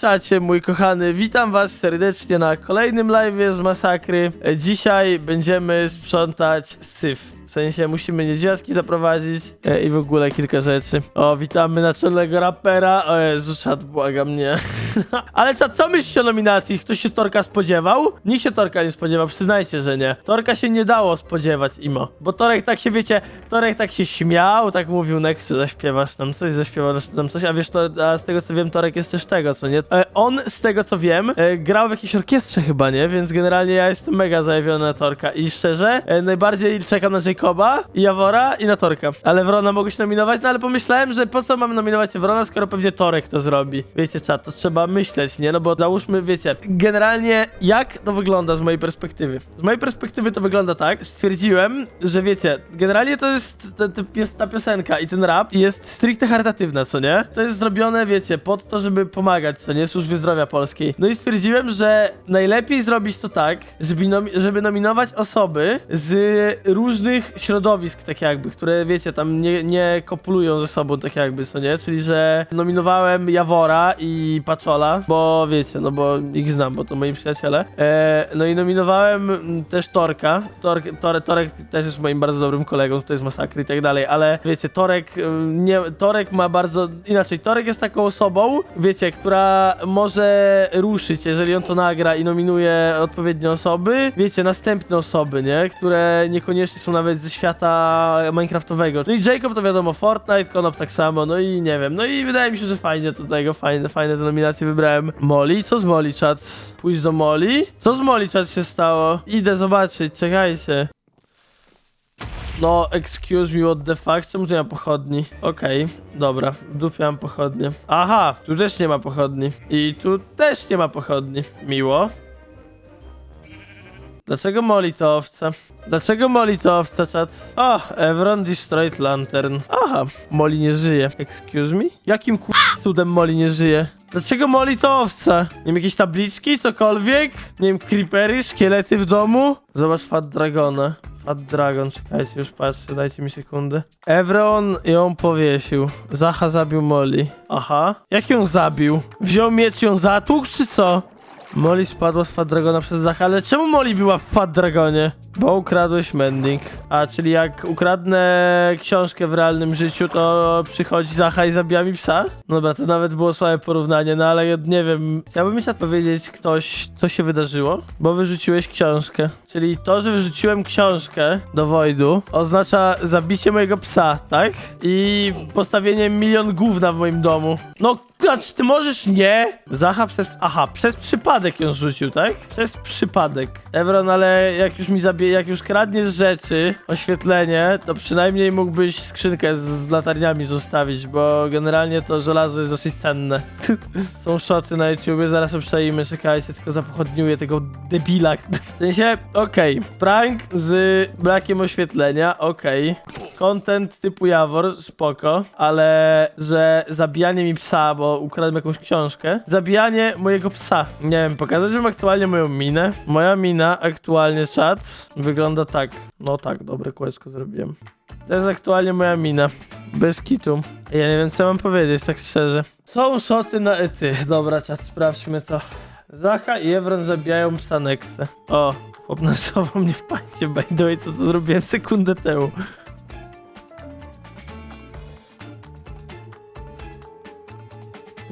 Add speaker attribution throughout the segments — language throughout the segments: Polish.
Speaker 1: Czacie, mój kochany, witam was serdecznie na kolejnym live z Masakry. E, Dzisiaj będziemy sprzątać syf. W sensie musimy niedziadki zaprowadzić e, i w ogóle kilka rzeczy. O, witamy naczelnego rapera. O Jezu, czat, błagam mnie. Ale czat, co myślisz o nominacji? Ktoś się Torka spodziewał? Nikt się Torka nie spodziewał, przyznajcie, że nie. Torka się nie dało spodziewać, Imo. Bo Torek tak się, wiecie, Torek tak się śmiał, tak mówił, Nexy, zaśpiewasz nam coś, zaśpiewasz nam coś, a wiesz, to, a z tego co wiem, Torek jest też tego, co nie? E, on, z tego co wiem, e, grał w jakiejś orkiestrze chyba, nie? Więc generalnie ja jestem mega zajawiony na Torka i szczerze, e, najbardziej czekam na Jacoba, i Jawora i na Torka. Ale Wrona się nominować, no ale pomyślałem, że po co mamy nominować Wrona, skoro pewnie Torek to zrobi. Wiecie, czat, to trzeba myśleć, nie? No bo załóżmy, wiecie, generalnie jak to wygląda z mojej perspektywy? Z mojej perspektywy to wygląda tak, stwierdziłem, że wiecie, generalnie to jest ta piosenka i ten rap jest stricte charytatywna, co nie? To jest zrobione, wiecie, pod to, żeby pomagać, co nie? Służbie Zdrowia Polskiej. No i stwierdziłem, że najlepiej zrobić to tak, żeby, nomi- żeby nominować osoby z różnych środowisk, tak jakby, które, wiecie, tam nie, nie kopulują ze sobą, tak jakby, co nie? Czyli, że nominowałem Jawora i Paczola, bo wiecie, no bo ich znam, bo to moi przyjaciele. E, no i nominowałem mm, też Torka. Tork, Tore, Torek też jest moim bardzo dobrym kolegą, tutaj z Masakry i tak dalej, ale wiecie, Torek ym, nie, Torek ma bardzo, inaczej, Torek jest taką osobą, wiecie, która może ruszyć, jeżeli on to nagra i nominuje odpowiednie osoby, wiecie, następne osoby, nie? Które niekoniecznie są nawet ze świata Minecraftowego. No i Jacob to wiadomo, Fortnite, Konop tak samo, no i nie wiem, no i wydaje mi się, że fajnie do tego, fajne, fajne te nominacje wybrałem. Molly, co z Molly, czat? Pójść do Molly? Co z Molly, czat się stało? Idę zobaczyć, czekajcie. No, excuse me, what the fuck? Czemu nie ma pochodni? Okej, dobra, w dupie mam pochodnie. Aha, tu też nie ma pochodni. I tu też nie ma pochodni. Miło. Dlaczego Molly to owca? Dlaczego Molly to owca, czat? O, Evron destroyed lantern. Aha, Molly nie żyje. Excuse me? Jakim ku... cudem Molly nie żyje? Dlaczego Molly to owca? Nie wiem, jakieś tabliczki, cokolwiek? Nie wiem, creepery, szkielety w domu? Zobacz Fat Dragona. Fat Dragon, czekajcie, już patrzę, dajcie mi sekundę. Evron ją powiesił. Zacha zabił Molly. Aha. Jak ją zabił? Wziął miecz ją zatłukł, czy co? Molly spadła z Fat Dragona przez Zacha, ale czemu Molly była w Fat Dragonie? Bo ukradłeś mending. A, czyli jak ukradnę książkę w realnym życiu, to przychodzi Zacha i zabija mi psa? No Dobra, to nawet było słabe porównanie, no ale nie wiem. Chciałbym jeszcze powiedzieć ktoś, co się wydarzyło, bo wyrzuciłeś książkę. Czyli to, że wyrzuciłem książkę do Voidu, oznacza zabicie mojego psa, tak? I postawienie milion gówna w moim domu. No, znaczy, ty możesz nie? Zacha przez... Aha, przez przypadek ją rzucił, tak? Przez przypadek. Evron, ale jak już mi zabie... jak już kradniesz rzeczy, oświetlenie, to przynajmniej mógłbyś skrzynkę z latarniami zostawić, bo generalnie to żelazo jest dosyć cenne. Są szoty na YouTubie, zaraz obczajmy, czekajcie, tylko zapochodniuję tego debila. W sensie, okej, prank z brakiem oświetlenia, okej. Content typu Jawor, spoko, ale że zabijanie mi psa, bo ukradłem jakąś książkę, zabijanie mojego psa. Nie wiem, pokazać wam aktualnie moją minę. Moja mina, aktualnie czat, wygląda tak. No tak, dobre kółeczko zrobiłem. To jest aktualnie moja mina. Bez kitu. Ja nie wiem, co mam powiedzieć, tak szczerze. Są szoty na ety. Dobra, czat, sprawdźmy to. Zacha i Evron zabijają psa Nexę. O, chłop naszował mnie w pańcie, by the way, co zrobiłem sekundę temu.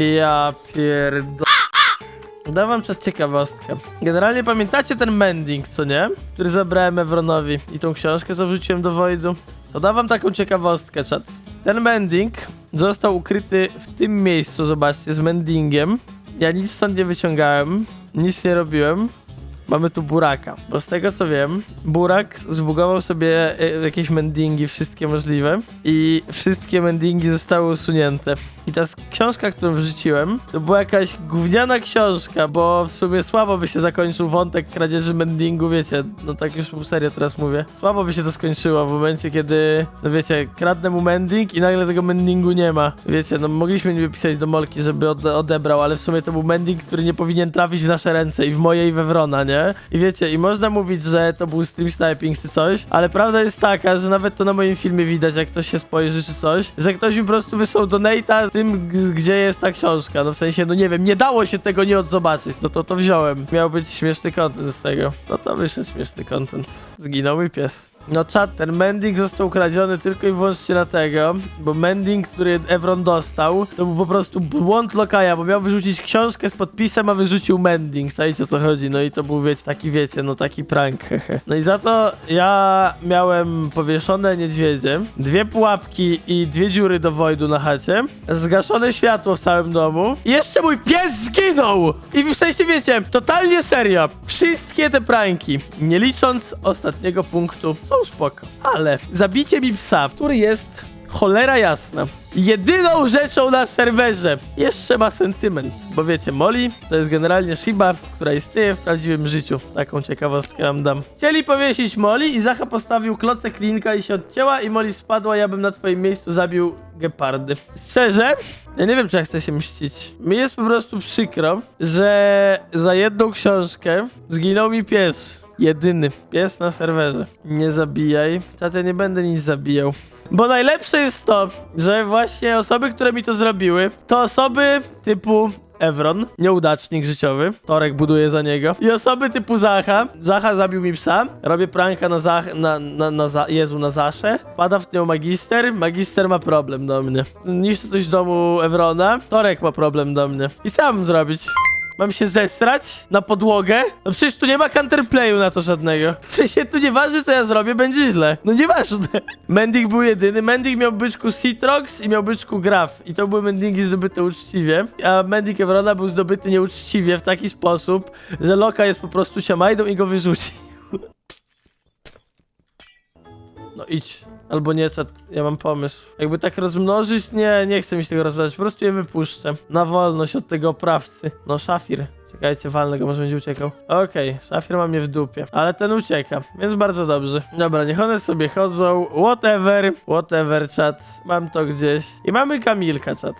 Speaker 1: Ja pierdo... Dam wam czat ciekawostkę. Generalnie pamiętacie ten mending, co nie? Który zabrałem Evronowi i tą książkę, co wrzuciłem do Voidu? To dam wam taką ciekawostkę, czat. Ten mending został ukryty w tym miejscu, zobaczcie, z mendingiem. Ja nic stąd nie wyciągałem, nic nie robiłem. Mamy tu buraka, bo z tego co wiem, burak zbugował sobie e, jakieś mendingi, wszystkie możliwe i wszystkie mendingi zostały usunięte. I ta książka, którą wrzuciłem, to była jakaś gówniana książka, bo w sumie słabo by się zakończył wątek kradzieży mendingu, wiecie, no tak już serio teraz mówię. Słabo by się to skończyło w momencie, kiedy, no wiecie, kradnę mu mending i nagle tego mendingu nie ma. Wiecie, no mogliśmy niby pisać do Molki, żeby ode odebrał, ale w sumie to był mending, który nie powinien trafić w nasze ręce i w moje i we Wrona, nie? I wiecie, i można mówić, że to był stream sniping czy coś, ale prawda jest taka, że nawet to na moim filmie widać, jak ktoś się spojrzy czy coś, że ktoś mi po prostu wysłał donate'a tym, gdzie jest ta książka. No w sensie, no nie wiem, nie dało się tego nie odzobaczyć, no to to wziąłem. Miał być śmieszny content z tego. No to wyszedł śmieszny content. Zginął mi pies. No czat, ten mending został ukradziony tylko i wyłącznie dlatego, bo mending, który Evron dostał, to był po prostu błąd lokaja, bo miał wyrzucić książkę z podpisem, a wyrzucił mending, czajcie o co chodzi, no i to był, wiecie, taki, wiecie, no taki prank, hehe. No i za to ja miałem powieszone niedźwiedzie, dwie pułapki i dwie dziury do wojdu na chacie, zgaszone światło w całym domu i jeszcze mój pies zginął! I w sensie, wiecie, totalnie serio, wszystkie te pranki, nie licząc ostatniego punktu, są spoko. Ale zabicie mi psa, który jest cholera jasna. Jedyną rzeczą na serwerze jeszcze ma sentyment, bo wiecie, Molly to jest generalnie Shiba, która istnieje w prawdziwym życiu. Taką ciekawostkę wam dam. Chcieli powiesić Molly i Zacha postawił klocek linka i się odcięła i Molly spadła, ja bym na twoim miejscu zabił gepardy. Szczerze, ja nie wiem, czy ja chcę się mścić. Mi jest po prostu przykro, że za jedną książkę zginął mi pies. Jedyny pies na serwerze. Nie zabijaj. Tato, nie będę nic zabijał. Bo najlepsze jest to, że właśnie osoby, które mi to zrobiły, to osoby typu Evron, nieudacznik życiowy, Torek buduje za niego. I osoby typu Zacha. Zacha zabił mi psa, robię pranka na Zach, na, na, na za, Jezu, na Zaszę. Pada w nią magister, magister ma problem do mnie. Niszczy coś w domu Evrona, Torek ma problem do mnie. I ja mam zrobić? Mam się zestrać na podłogę? No przecież tu nie ma counterplayu na to żadnego. W sensie tu nieważne co ja zrobię, będzie źle. No nieważne. Mending był jedyny. Mending miał byczku Citrox i miał byczku Graf. I to były mendingi zdobyte uczciwie. A Mending Evrona był zdobyty nieuczciwie w taki sposób, że Loka jest po prostu siamajdą i go wyrzuci. No idź. Albo nie, czat, ja mam pomysł. Jakby tak rozmnożyć, nie, nie chcę mi się tego rozmnażać, po prostu je wypuszczę. Na wolność od tego oprawcy. No, szafir. Czekajcie, walnę go, może będzie uciekał. Okej, szafir ma mnie w dupie, ale ten ucieka, więc bardzo dobrze. Dobra, niech one sobie chodzą, whatever, whatever, czat. Mam to gdzieś. I mamy Kamilka, czat.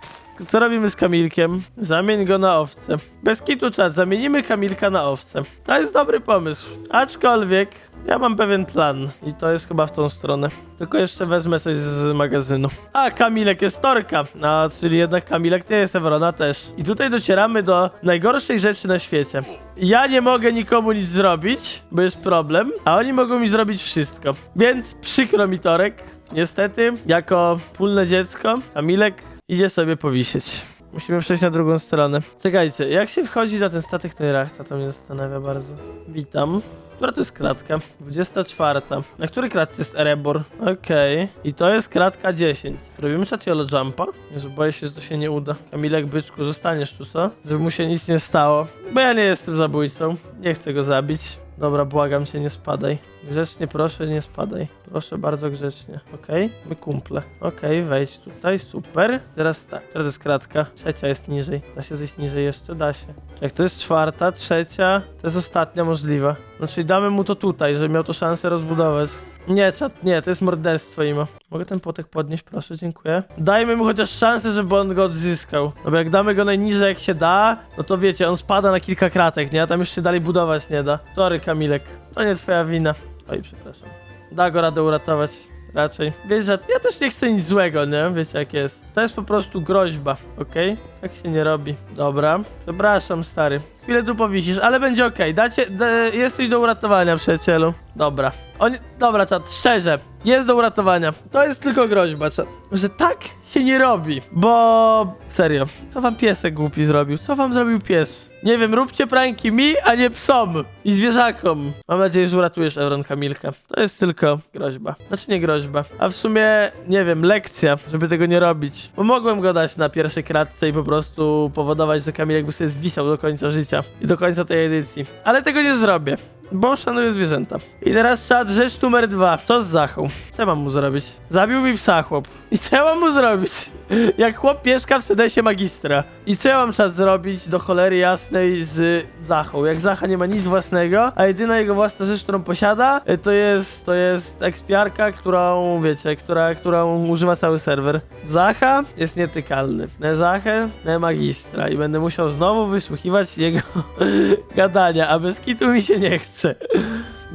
Speaker 1: Co robimy z Kamilkiem? Zamień go na owcę. Bez kitu, czat, zamienimy Kamilka na owcę. To jest dobry pomysł. Aczkolwiek, ja mam pewien plan i to jest chyba w tą stronę. Tylko jeszcze wezmę coś z magazynu. A, Kamilek jest Torka. A, czyli jednak Kamilek nie jest Evrona też. I tutaj docieramy do najgorszej rzeczy na świecie. Ja nie mogę nikomu nic zrobić, bo jest problem, a oni mogą mi zrobić wszystko. Więc przykro mi Torek. Niestety, jako wspólne dziecko, Kamilek idzie sobie powisieć. Musimy przejść na drugą stronę. Czekajcie, jak się wchodzi na ten statek Neirachta, to mnie zastanawia bardzo. Witam. Która to jest kratka? 24. Na której kratce jest Erebor? Okej. I to jest kratka 10. Robimy Chatiolo Jumpa? Jezu, boję się, że to się nie uda. Kamilek, byczku, zostaniesz tu, co? Żeby mu się nic nie stało. Bo ja nie jestem zabójcą. Nie chcę go zabić. Dobra, błagam cię, nie spadaj. Grzecznie proszę, nie spadaj. Proszę bardzo grzecznie. Okej? My kumple. Okej, wejdź tutaj, super. Teraz tak, teraz jest kratka. Trzecia jest niżej. Da się zejść niżej jeszcze? Da się. Jak to jest czwarta, trzecia, to jest ostatnia możliwa. No czyli damy mu to tutaj, żeby miał to szansę rozbudować. Nie, czat, nie, to jest morderstwo imo. Mogę ten płotek podnieść, proszę, dziękuję. Dajmy mu chociaż szansę, żeby on go odzyskał. No bo jak damy go najniżej jak się da, no to wiecie, on spada na kilka kratek, nie? A tam już się dalej budować nie da. Sorry, Kamilek. To nie twoja wina. Oj, przepraszam. Da go radę uratować. Raczej. Wiesz, że ja też nie chcę nic złego, nie? Wiecie jak jest. To jest po prostu groźba, okej? Tak się nie robi. Dobra. Przepraszam, stary. Chwilę tu powisisz, ale będzie okej. Dacie, da, jesteś do uratowania, przyjacielu. Dobra. Dobra, czat, szczerze. Jest do uratowania. To jest tylko groźba, czat. Że tak się nie robi. Bo... Serio. Co wam piesek głupi zrobił? Co wam zrobił pies? Nie wiem, róbcie pranki mi, a nie psom. I zwierzakom. Mam nadzieję, że uratujesz Euron Kamilka. To jest tylko groźba. Znaczy nie groźba. A w sumie, nie wiem, lekcja, żeby tego nie robić. Bo mogłem go dać na pierwszej kratce i po prostu powodować, że Kamilek by sobie zwisał do końca życia. I do końca tej edycji. Ale tego nie zrobię. Bo szanuję zwierzęta. I teraz czat, rzecz numer dwa. Co z Zachą? Co mam mu zrobić? Zabił mi psa chłop. I co ja mam mu zrobić? Jak chłop mieszka w sedesie magistra. I co ja mam czas zrobić do cholery jasnej z Zachą? Jak Zacha nie ma nic własnego, a jedyna jego własna rzecz, którą posiada, y, to jest, to jest ekspiarka, którą, wiecie, która, którą używa cały serwer. Zacha jest nietykalny. Ne Zachę, ne magistra. I będę musiał znowu wysłuchiwać jego gadania, a bez kitu mi się nie chce.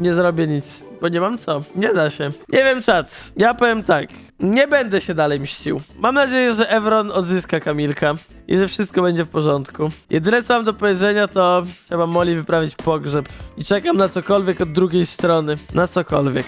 Speaker 1: Nie zrobię nic, bo nie mam co. Nie da się. Nie wiem, czat. Ja powiem tak. Nie będę się dalej mścił. Mam nadzieję, że Evron odzyska Kamilka i że wszystko będzie w porządku. Jedyne co mam do powiedzenia to trzeba Moli wyprawić pogrzeb. I czekam na cokolwiek od drugiej strony. Na cokolwiek.